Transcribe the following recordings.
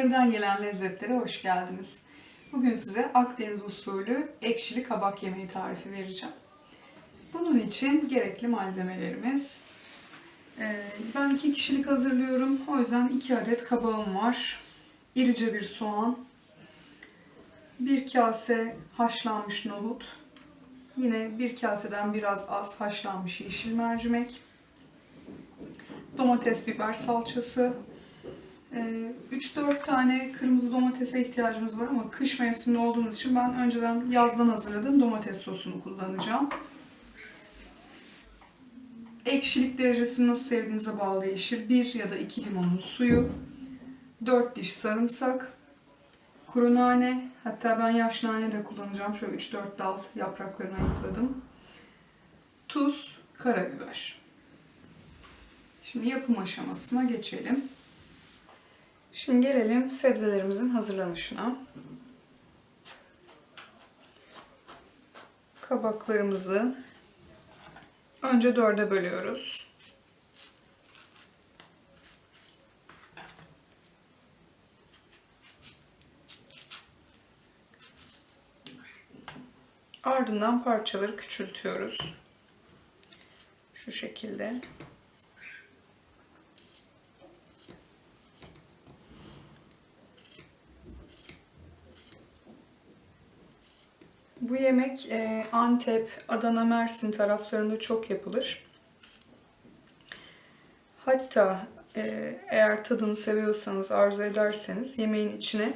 Evden gelen lezzetlere hoş geldiniz. Bugün size Akdeniz usulü ekşili kabak yemeği tarifi vereceğim. Bunun için gerekli malzemelerimiz. Ee, Ben iki kişilik hazırlıyorum. O yüzden iki adet kabağım var. İrice bir soğan. Bir kase haşlanmış nohut. Yine bir kaseden biraz az haşlanmış yeşil mercimek. Domates, biber salçası, 3-4 tane kırmızı domatese ihtiyacımız var ama kış mevsiminde olduğumuz için ben önceden yazdan hazırladığım domates sosunu kullanacağım. Ekşilik derecesini nasıl sevdiğinize bağlı değişir. 1 ya da 2 limonun suyu, 4 diş sarımsak, kuru nane, hatta ben yaş nane de kullanacağım. Şöyle 3-4 dal yapraklarını ayıkladım. Tuz, karabiber. Şimdi yapım aşamasına geçelim. Şimdi gelelim sebzelerimizin hazırlanışına. Kabaklarımızı önce dörde bölüyoruz. Ardından parçaları küçültüyoruz. Şu şekilde. Bu yemek e, Antep, Adana, Mersin taraflarında çok yapılır. Hatta e, eğer tadını seviyorsanız, arzu ederseniz yemeğin içine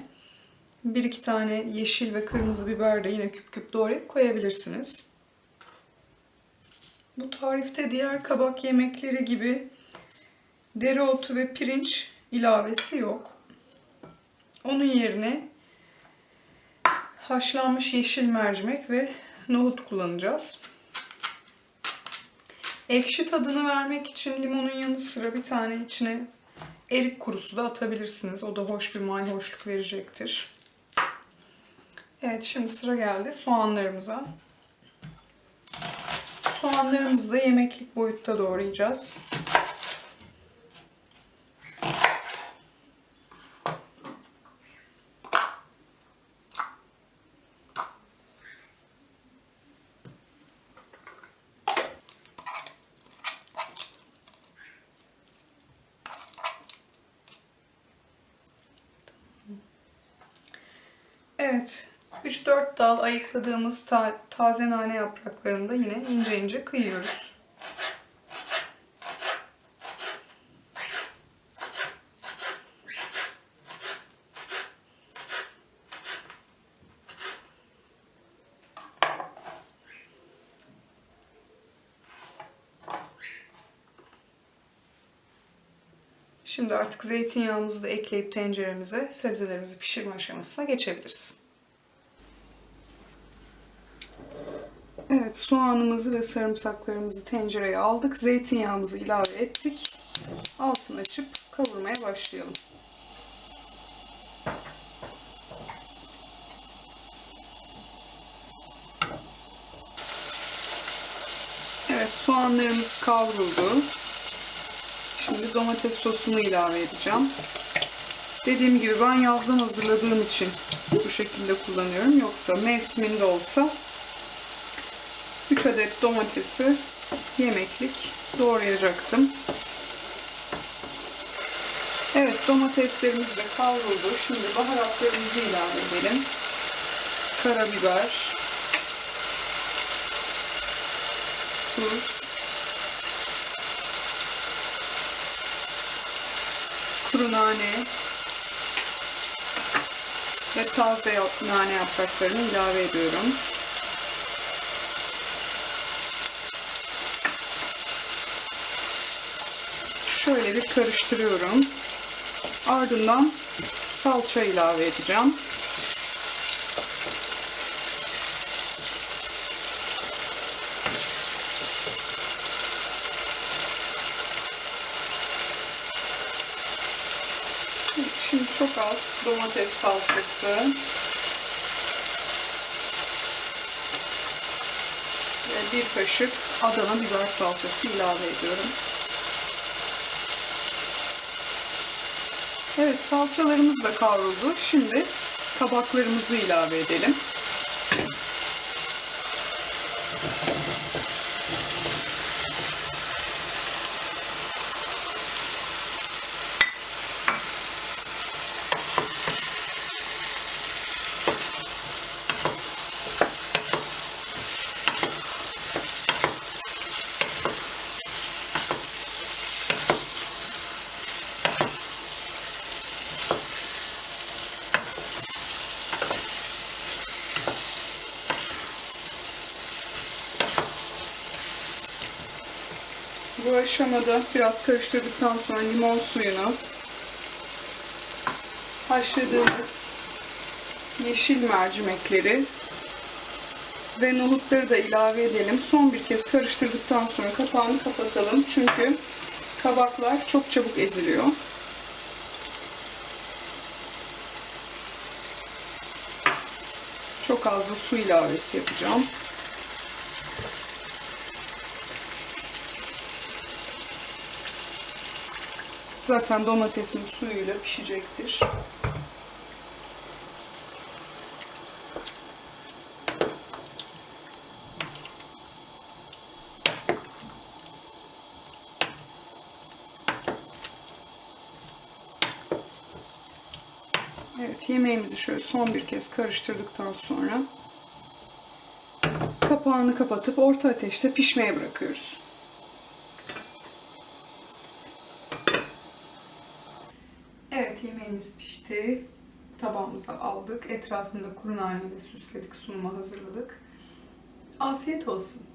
bir iki tane yeşil ve kırmızı biber de yine küp küp doğrayıp koyabilirsiniz. Bu tarifte diğer kabak yemekleri gibi dereotu ve pirinç ilavesi yok. Onun yerine haşlanmış yeşil mercimek ve nohut kullanacağız. Ekşi tadını vermek için limonun yanı sıra bir tane içine erik kurusu da atabilirsiniz. O da hoş bir mayhoşluk verecektir. Evet şimdi sıra geldi soğanlarımıza. Soğanlarımızı da yemeklik boyutta doğrayacağız. Evet, 3-4 dal ayıkladığımız ta taze nane yapraklarını da yine ince ince kıyıyoruz. Şimdi artık zeytinyağımızı da ekleyip tenceremize sebzelerimizi pişirme aşamasına geçebiliriz. Evet soğanımızı ve sarımsaklarımızı tencereye aldık. Zeytinyağımızı ilave ettik. Altını açıp kavurmaya başlayalım. Evet soğanlarımız kavruldu. Domates sosunu ilave edeceğim. Dediğim gibi ben yazdan hazırladığım için bu şekilde kullanıyorum. Yoksa mevsiminde olsa 3 adet domatesi yemeklik doğrayacaktım. Evet domateslerimiz de kavruldu. Şimdi baharatlarımızı ilave edelim. Karabiber, tuz, kuru nane ve taze nane yapraklarını ilave ediyorum. Şöyle bir karıştırıyorum. Ardından salça ilave edeceğim. Şimdi çok az domates salçası ve bir kaşık Adana biber salçası ilave ediyorum. Evet salçalarımız da kavruldu. Şimdi kabaklarımızı ilave edelim. Bu aşamada biraz karıştırdıktan sonra limon suyunu haşladığımız yeşil mercimekleri ve nohutları da ilave edelim. Son bir kez karıştırdıktan sonra kapağını kapatalım. Çünkü kabaklar çok çabuk eziliyor. Çok az da su ilavesi yapacağım. Zaten domatesin suyuyla pişecektir. Evet yemeğimizi şöyle son bir kez karıştırdıktan sonra kapağını kapatıp orta ateşte pişmeye bırakıyoruz. Evet yemeğimiz pişti. Tabağımıza aldık. Etrafında kuru naneyle süsledik. Sunuma hazırladık. Afiyet olsun.